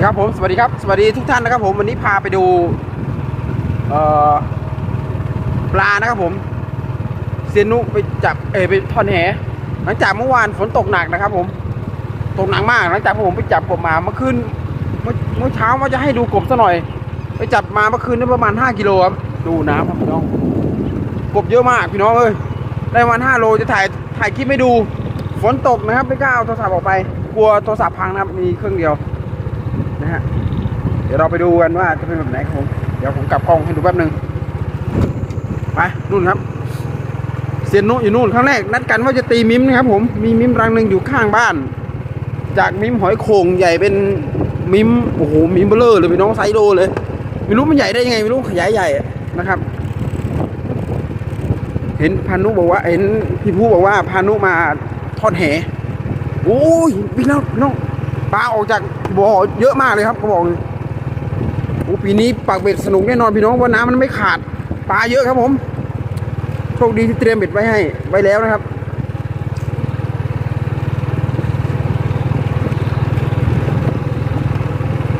ดีครับผมสวัสดีครับสวัสดีทุกท่านนะครับ ผมวันนี้พาไปดูปลานะครับผมเซียนุไปจับเอไปทอนแหหลังจากเมื่อวานฝนตกหนักนะครับผมตกหนักมากหลังจากผมไปจับกบมาเมื่อคืนเมื่อเช้าว่าจะให้ดูกบซะหน่อย ไปจับมาเมื่อคืนได้ประมาณ 5กิโลครับดูน้ำครับพี่น้องกบเยอะมากพี่น้องเอ้ยได้ประมาณ5โลจะถ่ายถ่ายคลิปให้ดู ฝนตกนะครับไม่กล้าเอาโทรศัพท์ออกไป กลัวโทรศัพท์พังนะครับมีเครื่องเดียว นะฮะ เดี๋ยวเราไปดูกันว่าจะเป็นแบบไหนครับผม เดี๋ยวผมกลับกล้องให้ดูแป๊บหนึ่งไปนู่นครับ เซียนนุอยู่นู่นครั้งแรกนัดกันว่าจะตีมิมนะครับ ผม มีมิมรังหนึ่งอยู่ข้างบ้าน จากมิมหอยโข่งใหญ่เป็นมิมโอ้โหมิมเบลเลอร์เลยพี่น้องไซโลเลยไม่รู้มันใหญ่ได้ยังไงไม่รู้ขยายใหญ่นะครับ เห็นพานุบอกว่าเห็นพี่ผู้บอกว่าพานุมาทอดแหโอ้ยพี่น้องน้อง ปลาออกจากบ่อเยอะมากเลยครับเขาบอกเลยโอ้ปีนี้ปากเบ็ดสนุกแน่นอนพี่น้องว่าน้ำมันไม่ขาดปลาเยอะครับผมโชคดีที่เตรียมเบ็ดไว้ให้ไว้แล้วนะครับ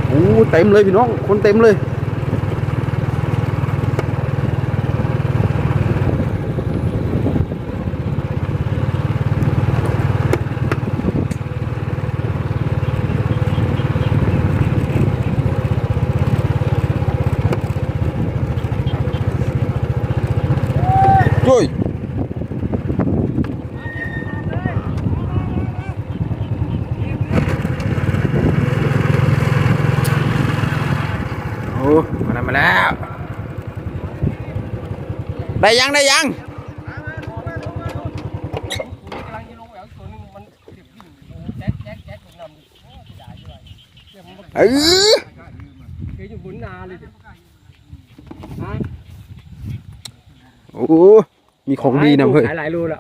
โอ้เต็มเลยพี่น้องคนเต็มเลย ช่วยโอ้มาแล้วมาแล้ว ได้ยังได้ยังเออเคยอยู่บนนาเลยดิฮะโอ้มีของดีนะเฮ้ยขายหลายโลแล้ว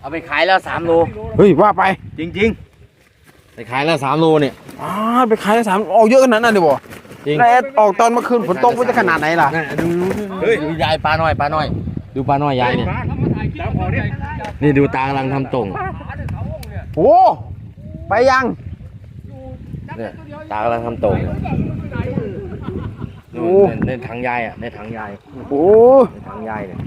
เอาไปขายแล้วสามโลเฮ้ยว่าไป จริง ๆ ไปขายแล้วสามโลเนี่ยอ๋อไปขายสามออกเยอะขนาดนั้นเลยบ่ จริง แล้วออกตอนเมื่อคืนฝนตกมันจะขนาดไหนล่ะน่ะดูเฮ้ยดูยายปลาน้อยปลาน้อย ดูปลาน้อยยายเนี่ยแล้วพอเนี่ยนี่ดูตากำลังทำตรงโอ้ไปยัง เนี่ยตากำลังทำตรงเนี่ยโอ้นู่นในในถังยายอะในถังยายโอ้ในถังยายเนี่ย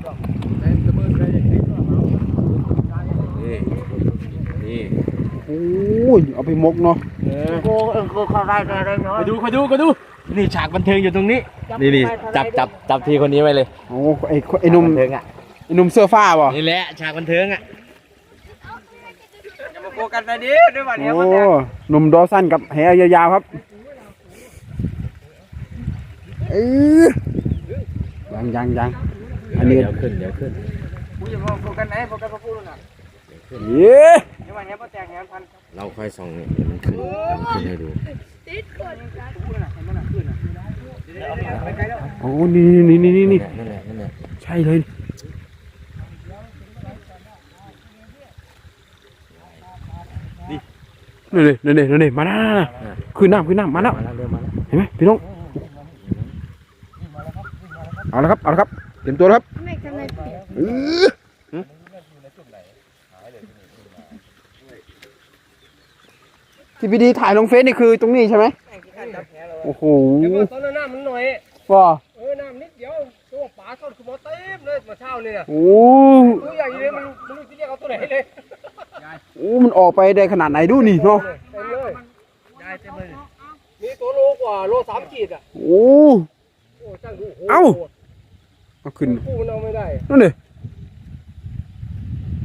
นี่นี่โอ้ยเอาไปมกเนาะโอ้เออโเข้าได้ได้เนาะ ไปดูไปดูไปดู นี่ฉากบันเทิงอยู่ตรงนี้ นี่นี่จับจับจับทีคนนี้ไว้เลยโอ้ไอ้ไอ้หนุ่มบันเทิงอะไอ้หนุ่มเสื้อฟ้าบ่นี่แหละฉากบันเทิงอะอย่ามาโกกันไปดิด้วยวันนี้โอ้มันแดงหนุ่มดอสั้นกับแหยาวๆครับเออยังยังยังอันนี้เดี๋ยวขึ้นเดี๋ยวขึ้นกูอย่ามาโกกันไหนโกกันมาพูดน่ะเย้เดี๋ยววันนี้มันแตกเงี้ยพันเราค่อยส่องเนี่ยเดี๋ยวมันขึ้นเดี๋ยวมันขึ้นให้ดู พูดน่ะเห็นมันน่ะขึ้นน่ะไปไกลแล้วโอ้นี่นี่นี่นี่นี่นั่นแหละนั่นแหละใช่เลย นี่เลยนี่เลยนี่เลยมาแล้วขึ้นน้ำขึ้นน้ำมาแล้วมาแล้วเริ่มมาแล้วเห็นไหมพี่น้องเอาละครับเอาละครับเตรียมตัวแล้วครับ ไม่ ทำไมเปียกเออที่พี่ดีถ่ายลงเฟซนี่คือตรงนี้ใช่ไหมโอ้โหเดี๋ยวตอนนั้นน้ำมันหน่อยว้าเออน้ำนิดเดียวตัวปลาเข้าคือมอเต็มเลยมาเช้านี่น่ะโอ้ตัวใหญ่เลยมันมันรู้จะเรียกเอาตัวไหนเลยโอ้มันออกไปได้ขนาดไหนดูนี่เนาะเต็มเลยยายเต็มเลยมีตัวโลกว่าโลสามขีดอะโอ้โอ้ช่างดูโอ้โหเอ้าเอาขึ้นคู่มันเอาไม่ได้นั่นเลย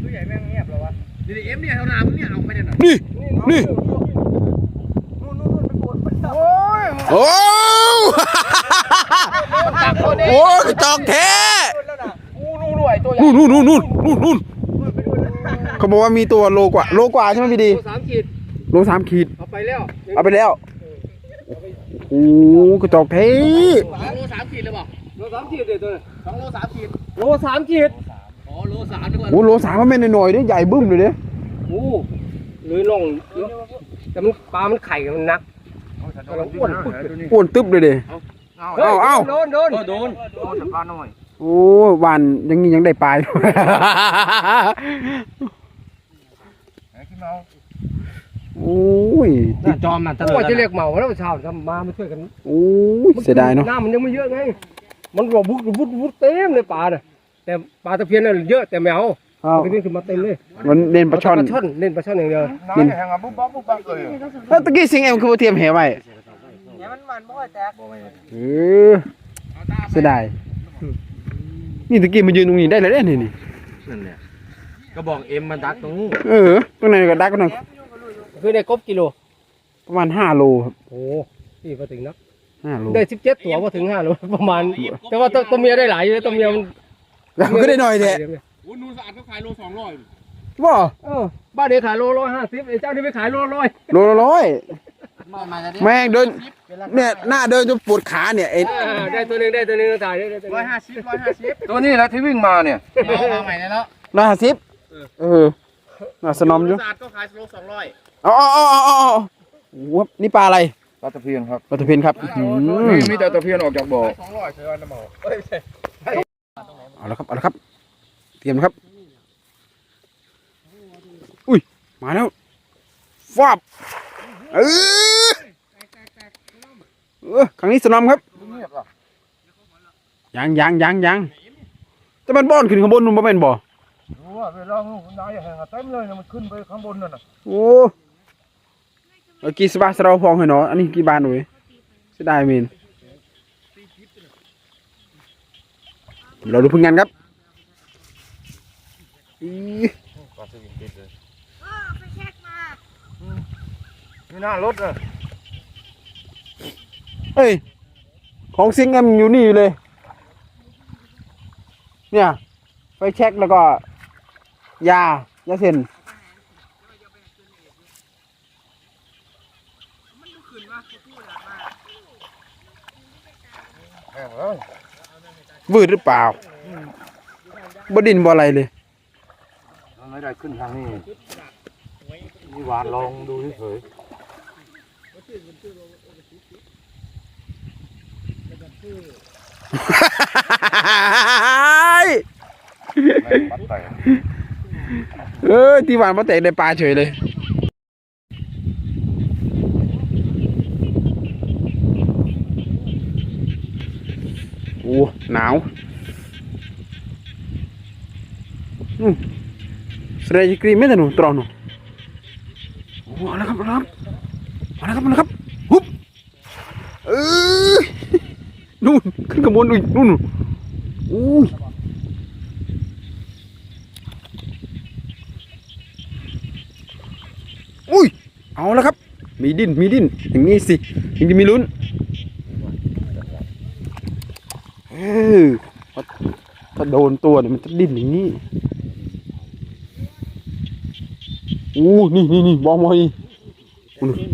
ตัวใหญ่แม่งเงียบแล้ววะดีเอ็มเนี่ยเท่าน้ำเนี่ยเอาไปเนี่ยนี่นี่นู่นนู่นนู่นไปปวดมันจับ โอ้ จับคนนี้ โอ้กระจอกแท้แล้วนะอู้นู่นด้วยตัวใหญ่นู่นนู่นนู่นนู่นนู่นนู่นเขาบอกว่ามีตัวโลกว่า โลกว่าใช่ไหมพี่ดีตัวสามขีดโลสามขีดเอาไปแล้วเอาไปแล้วโอ้กระจอกแท้โลสามขีดเลยบอกโลสามขีดเลยตัวสองโลสามขีดโลสามขีดอ๋อโลสามดีกว่าโอ้โลสามมันไม่หน่อยๆเด้ใหญ่บึ้มเลยเด้โอ้เลยลงแต่มันปลามันไข่มันนัก อ้วนปึ๊กอ้วนตึ๊บเลยเด้เฮ้ยเอาโดนโดนโดนโดนปลาหน่อยโอ้วานยังนี้ยังได้ปลายด้วยขึ้นมาโอ้ยติดจอมมันตลอดว่าจะเรียกเหมาแล้วช้าทำมามาช่วยกันโอ้ยเสียดายเนาะน้ำมันยังไม่เยอะไงมันบอกวุดวุดวุดเต็มเลยปลาน่ะแต่ปลาตะเพียนน่ะเยอะแต่ไม่เอา อ้าวตะเพียนขึ้นมาเต็มเลยมันเน้นปลาช่อน ปลาช่อนเล่นปลาช่อนอย่างเดียวนินแล้วตะกี้สิงเอ็มคือบ่เทียมแหไว้เออเสียดายนี่ตะกี้มายืนตรงนี้ได้เลยเด้นี่นี่นั่นแหละก็บอกเอ็มมันดักตรงนู้นเออตรงไหนก็ดักตรงนั้นคือได้กบกิโล ประมาณห้าโลครับโอ้นี่พอถึงนะห้าโลได้สิบเจ็ดตัวพอถึงห้าโลประมาณ แต่ว่าตัวตัวเมียได้หลายอยู่ตัวเมียมัน แล้วก็ได้หน่อยแท้ โอ้นูสะอาดเขาขายโลสองร้อยบ่เออบ้านเดียวขายโลร้อยห้าสิบไอ้เจ้านี่ไปขายโลร้อยโลละร้อยแม่งเดินเนี่ยหน้าเดินจนปวดขาเนี่ยไอ้อ่าได้ตัวหนึ่งได้ตัวหนึ่งถ่ายได้ได้ตัวหนึ่งร้อยห้าสิบร้อยห้าสิบตัวนี้แหละที่วิ่งมาเนี่ยมาใหม่แล้วร้อยห้าสิบเออน่าสนอมอยู่สะอาดก็ขายโลสองร้อยอ๋ออ๋ออ๋ออ๋อโอ้โหนี่ปลาอะไรปลาตะเพียนครับปลาตะเพียนครับอืมมีมีแต่ตะเพียนออกจากบ่อสองร้อยเชิญนะหมอเอาละครับเอาละครับเตรียมนะครับ อุ้ย มาแล้วฟาบเออเออครั้งนี้สนอมครับยังยังยังยังจะมันบ้อนขึ้นข้างบนนู่นบ่แม่นบ่รู้ว่าเวลาคุณนายแห่งเต็มเลยนะมันขึ้นไปข้างบนนั่นน่ะโอ้เมื่อกี้สบายสเราพองให้เนาะอันนี้กี่บาทหน่อยเสียดายเมนเราดูผลงานครับ อีนี่หน้ารถอะเฮ้ย ของซิงแอมอยู่นี่อยู่เลย เนี่ยไฟเช็คแล้วก็ ยา ยาเส้นแห่งแล้ววืดหรือเปล่าบดินบ่อะไรเลยมัน ไม่ได้ขึ้นทางนี้นี่หวานลองดูเฉยเออที่หวานมาเตะในปลาเฉยเลยโอ้หนาว อืม สเตจกรีมไม่ได้หนูตรอหนูโอ้อาละครับเอาละครับอาละครับเอาละครับหุบเออนู่นขึ้นขางบวนนู่นนู่นอุ้ยอุ้ยเอาแล้วครับ มีดิ้นมีดิ้นอย่างนี้สิถึงจะมีลุ้นเออถ้าโดนตัวเนี่ยมันจะดิ้นอย่างนี้ อู้นี่นี่นี่มอมองนี่อู้นี่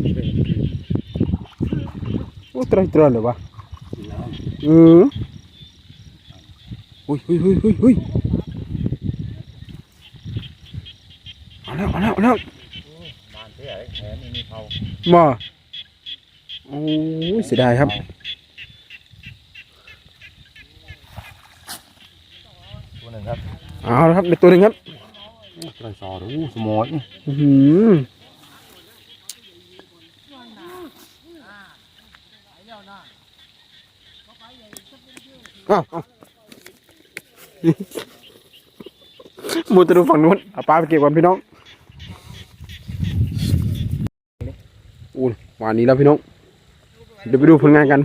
โอ้ตรายตรายเลยวะเอออุ้ยอุ้ยอุ้ยอุ้ยอุ้ยเอาแล้วเอาแล้วเอาแล้วบ้านเสียแขนไม่มีเขาโอ้ยเสียดายครับตัวหนึ่งครับเอาละครับเด็กตัวหนึ่งครับ ๆตรสอดูสมอยอือหืออ้าวอ้าวมูจะดูฝั่งนู้นเอาปลาไปเก็บก่อนพี่น้องอู้ยวันนี้แล้วพี่น้อง เดี๋ยวไปดูผลงานกัน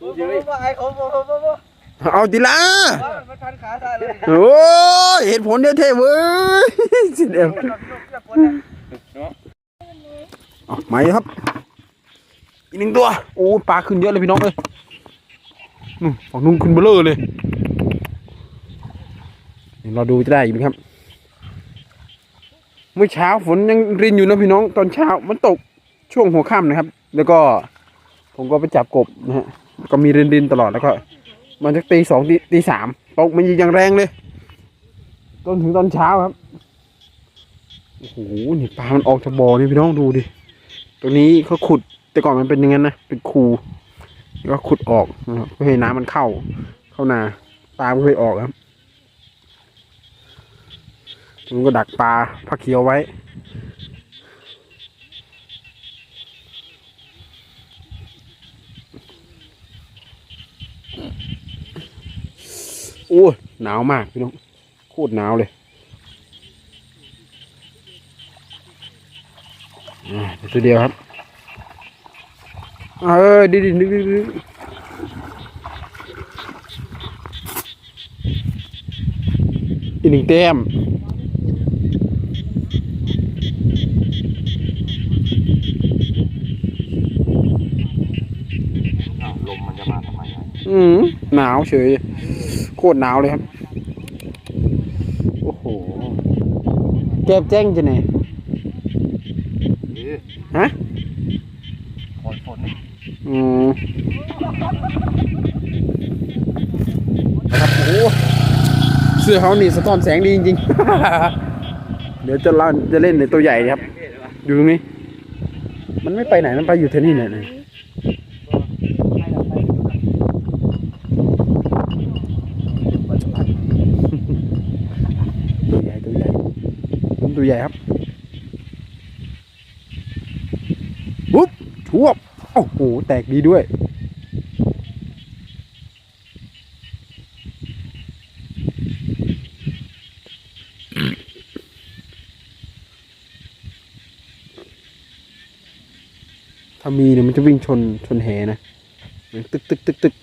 เอาทีละมันทันขาได้เลยโอ้ยเหตุผลเดียวเท่เว้ยสิเดียวเอามาอีกครับ อีกหนึ่งตัว โอ้ปลาขึ้นเยอะเลยพี่น้องเอ้ยนู่นฝั่งนู้นขึ้นเบลอเลยเดี๋ยวเราดูจะได้อีกไหมครับ เมื่อเช้าฝนยังรินอยู่นะพี่น้อง ตอนเช้ามันตกช่วงหัวค่ำนะครับ แล้วก็ผมก็ไปจับกบนะฮะ ก็มีรินรินๆตลอดแล้วก็ มันจะตีสองตีตีสามตกมันยิงอย่างแรงเลยจนถึงตอนเช้าครับโอ้โหนี่ปลามันออกจากบ่อนี่พี่น้องดูดิตรงนี้เขาขุดแต่ก่อนมันเป็นอย่างนั้นนะเป็นคูแล้วก็ขุดออกนะครับเพื่อให้น้ำมันเข้า เข้านาปลาไม่เคยออกครับมันก็ดักปลาพักเขียวไว้ โอ้ยหนาวมากพี่น้องโคตรหนาวเลยอ่าตัวเดียวครับเออดิดิดิดิดิอีกหนึ่งแต้มลมมันจะมาทำไมอะอืมหนาวเฉย โคตรหนาวเลยครับ โอ้โหแก็บแจ้งจะไหนนี่ฮะคอยฝนนี่อืมนะครับโอ้โหเสื้อเขานี่สะท้อนแสงดีจริงๆ เดี๋ยวจะเล่าจะเล่นในตัวใหญ่ครับอยู่ตรงนี้ มันไม่ไปไหน มันไปอยู่ที่นี่เนี่ยนะตัวใหญ่ตัวใหญ่มันตัว ใหญ่ครับปุ๊บชวบโอ้โหแตกดีด้วย ถ้ามีเนี่ยมันจะวิ่งชนชนแหนะมันตึกตึกตึกตึก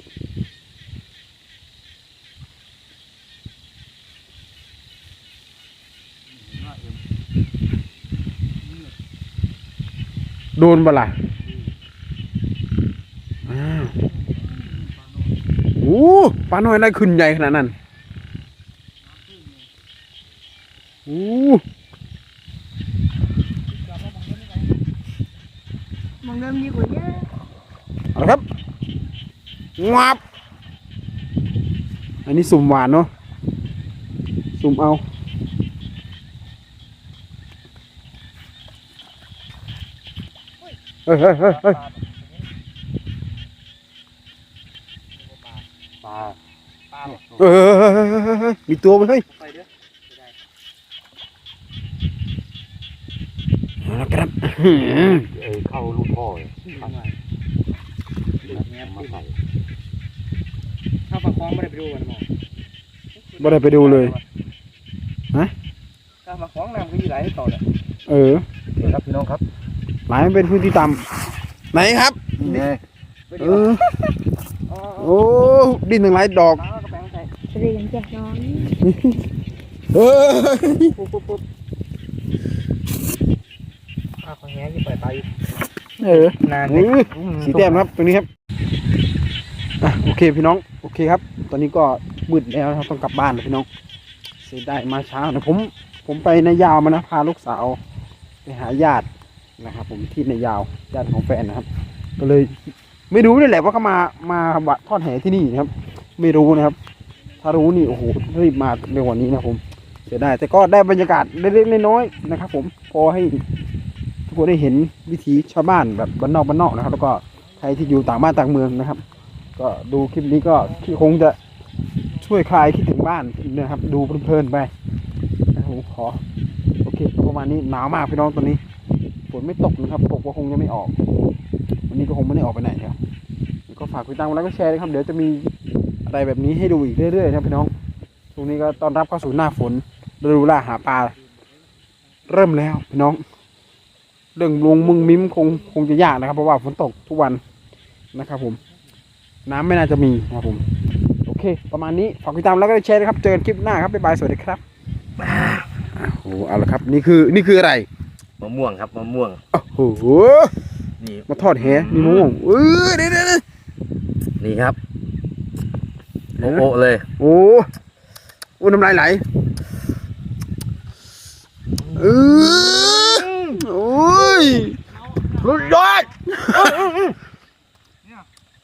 ดนบล่ะอ้าวโอ้ปลาน้อยได้ขึ้นใหญ่ขนาดนั้นโอ้มองเดิมดีกว่าเยอะเอาละครับงับอันนี้สุ่มหวานเนาะสุ่มเอา เฮ้ยเฮ้ยเฮ้ยเฮ้ยปลาเฮ้ยเฮ้ยเฮ้ยเฮ้ยเฮ้ยมีตัวมันเฮ้ยเอาละครับเอ้ยเข้าลูกพ่อเลยครับมาใส่ถ้าปลาคล้องไม่ได้ไปดูกันหมอบ่ได้ไปดูเลยถ้าปลาคล้องน้ำก็อยู่ไหลต่อเลยเออครับพี่น้องครับ หมายมันเป็นพื้นที่ต่ำไหนครับนี่ไงเออโอ้ดินทั้งหลายดอกปลาก็แปลงใส่เรียนแจกน้องเฮ้ยปุ๊บปุ๊บปุ๊บปลาของแง่ที่ปล่อยไปเออนานเออสีแต้มครับตรงนี้ครับอะโอเคพี่น้องโอเคครับ ตอนนี้ก็มืดแล้วนะครับต้องกลับบ้านแล้วพี่น้องเสียดายมาเช้านะผม ผมไปนายาวมานะพาลูกสาว ไปหาญาติ นะครับผมที่ในยาวญาติของแฟนนะครับ ก็เลยไม่รู้นี่แหละว่าเขามามาวัดทอดแหที่นี่นะครับ ไม่รู้นะครับ ถ้ารู้นี่โอ้โหรีบมาเร็วกว่านี้นะครับผมเสียดายแต่ก็ได้บรรยากาศเล็กๆน้อยๆนะครับ ผมพอให้ทุกคนได้เห็นวิถีชาวบ้านแบบบ้านนอกบ้านนอกนะครับ แล้วก็ใครที่อยู่ต่างบ้านต่างเมืองนะครับ ก็ดูคลิปนี้ก็คงจะช่วยคลายคิดถึงบ้านนะครับ ดูเพลินๆไปนะผมขอโอเคประมาณนี้หนาวมากพี่น้องตอนนี้ นไม่ตกนะครับตกก็คงจะไม่ออก วันนี้ก็คงไม่ได้ออกไปไหนครับก็ฝากติดตามแล้วก็แชร์นะครับ เดี๋ยวจะมีอะไรแบบนี้ให้ดูอีกเรื่อยๆนะพี่น้องช่วงนี้ก็ตอนรับเข้าสู่หน้าฝนฤดูล่าหาปลาเริ่มแล้วพี่น้อง เรื่องลงมึงมิ้มคงคงจะยากนะครับ เพราะว่าฝนตกทุกวันนะครับ ผม น้ำไม่น่าจะมีนะครับผม โอเค ประมาณนี้ฝากติดตามแล้วก็แชร์นะครับ เจอกันคลิปหน้าครับบ๊ายบายสวัสดีครับโอ้โอ้เอาละครับ นี่คือนี่คืออะไร มะม่วงครับมะม่วงโอ้โหนี่มาทอดแหมีมะม่วงเออเดี๋ยวเดี๋ยวเดี๋ยวนี่ครับเดี๋ยวโอ้เลยโอ้โอ้น้ำลายไหลเออโอ้ยสุดยอด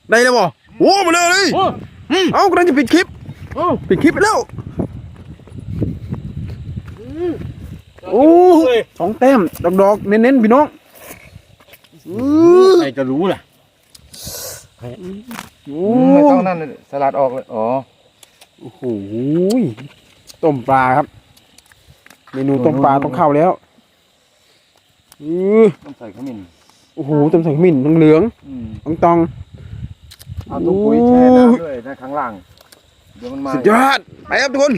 ได้แล้วบ่โอ้มาเลยเลยอืมเอากำลังจะปิดคลิปปิดคลิปไปแล้วโอ้ สองแต้มดอกดอกๆเน้นๆพี่น้องอื้อใครจะรู้ล่ะโอ้ไม่ต้องนั่นสลัดออกเลยอ๋อโอ้โหต้มปลาครับ เมนูต้มปลาต้องเข้าแล้วอือต้องใส่ขมิ้นโอ้โหต้มใส่ขมิ้นทั้งเหลืองอืมทั้งตองเอาตุ้งปุ๋ยแช่น้ำด้วยนะข้างล่างเดี๋ยวมันมาสุดยอดไปครับทุกคน